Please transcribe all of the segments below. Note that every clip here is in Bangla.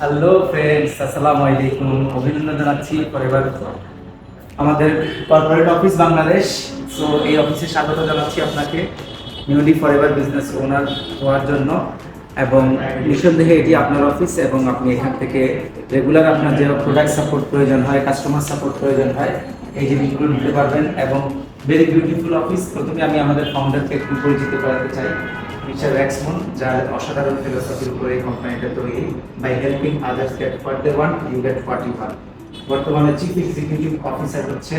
হ্যালো ফ্রেন্ডস আসসালামু আলাইকুম অভিনন্দন জানাচ্ছি পরিবার। আমাদের কর্পোরেট অফিস বাংলাদেশ সো এই অফিসে স্বাগত জানাচ্ছি আপনাকে। নিউলি ফরএভার বিজনেস ওনার হওয়ার জন্য। এবং নিঃসন্দেহে এটি আপনার অফিস এবং আপনি এখান থেকে রেগুলার আপনার যে প্রোডাক্ট সাপোর্ট প্রয়োজন হয় কাস্টমার সাপোর্ট প্রয়োজন হয়, এই জিনিসগুলো নিতে পারবেন এবং ভেরি বিউটিফুল অফিস প্রথমে আমি আমাদের ফাউন্ডারকে একটু পরিচিত করাতে চাই। মিস্টার র্যাক্সমন যার অসাধারণ ফিলোসফির উপরে এই কোম্পানিটা তৈরি by helping others get what they want you get what you want বর্তমানে চিফ এক্সিকিউটিভ অফিসার হচ্ছে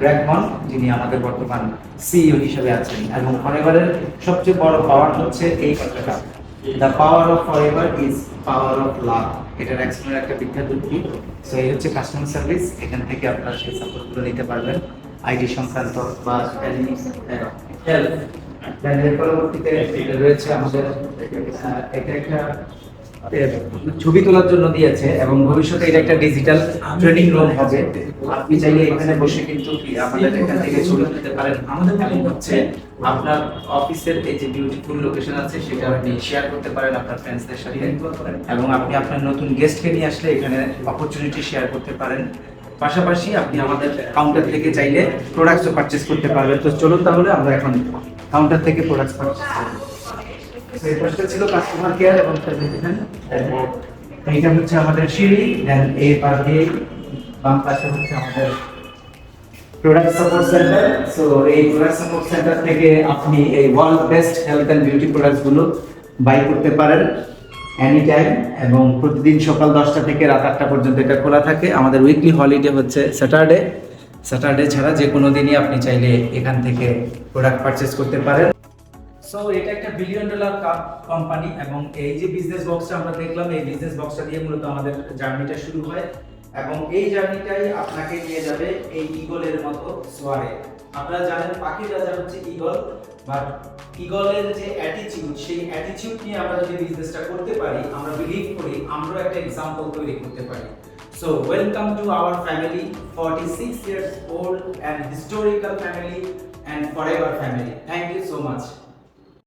গ্র্যাগমন যিনি আমাদের বর্তমান সিইও হিসেবে আছেন। এবং ফরএভারের সবচেয়ে বড় পাওয়ার হচ্ছে এই কথাটা। The power of forever is power of love এটা এক্সপ্লেনের একটা বিখ্যাত সো এই হচ্ছে কাস্টমার সার্ভিস এখান থেকে আপনারা সেই সাপোর্টগুলো নিতে পারবেন। আইডি সংক্রান্ত বা ছবি তোলার জন্য দিয়েছে এবং ভবিষ্যতে এটা একটা ডিজিটাল ট্রেনিং রুম হবে। আপনি চাইলে এখানে বসে কিন্তু আমাদের এখান থেকে ছবি তুলতে পারেন। আমাদের এমন হচ্ছে আপনার অফিসের এই যে বিউটিফুল লোকেশন আছে, সেটা আপনি শেয়ার করতে পারেন আপনার ফ্রেন্ডসদের সাথে। এবং আপনি আপনার নতুন গেস্টকে নিয়ে আসলে এখানে অপরচুনিটি শেয়ার করতে পারেন। পাশাপাশি আপনি আমাদের কাউন্টার থেকে চাইলে প্রোডাক্টসও পারচেজ করতে পারবেন। তো চলুন তাহলে আমরা এখন কাউন্টার থেকে প্রোডাক্টস পারচেজ করব এই পাশটা ছিল কাস্টমার কেয়ার এবং সার্ভিসেশন এইটা হচ্ছে আমাদের সিঁড়ি দেন এই পাশ দিয়ে বাম পাশে হচ্ছে আমাদের প্রোডাক্ট সাপোর্ট সেন্টার সো এই প্রোডাক্ট সাপোর্ট সেন্টার থেকে আপনি এই world best health and beauty প্রোডাক্টসগুলো buy করতে পারেন। এনি টাইম এবং প্রতিদিন সকাল দশটা থেকে রাত আটটা পর্যন্ত এটা খোলা থাকে। আমাদের উইকলি হলিডে হচ্ছে স্যাটারডে স্যাটারডে ছাড়া যে কোনো দিনই আপনি চাইলে এখান থেকে প্রোডাক্ট পারচেস করতে পারেন। সো এটা একটা বিলিয়ন ডলার কোম্পানি এবং এই যে বিজনেস বক্সটা আমরা দেখলাম, এই বিজনেস বক্সটা দিয়ে মূলত আমাদের জার্নিটা শুরু হয়। এবং এই জার্নিটাই আপনাকে নিয়ে যাবে এই ইগলের মতো সোয়ারে। আপনারা জানেন পাখির রাজা হচ্ছে ইগল বাট ইগলের যে অ্যাটিটিউড সেই অ্যাটিটিউড নিয়ে আমরা যদি বিজনেসটা করতে পারি আমরা বিলিভ করি আমরা একটা এক্সাম্পল তৈরি করতে পারি। So welcome to our family, 46 years old and historical family and forever family Thank you so much.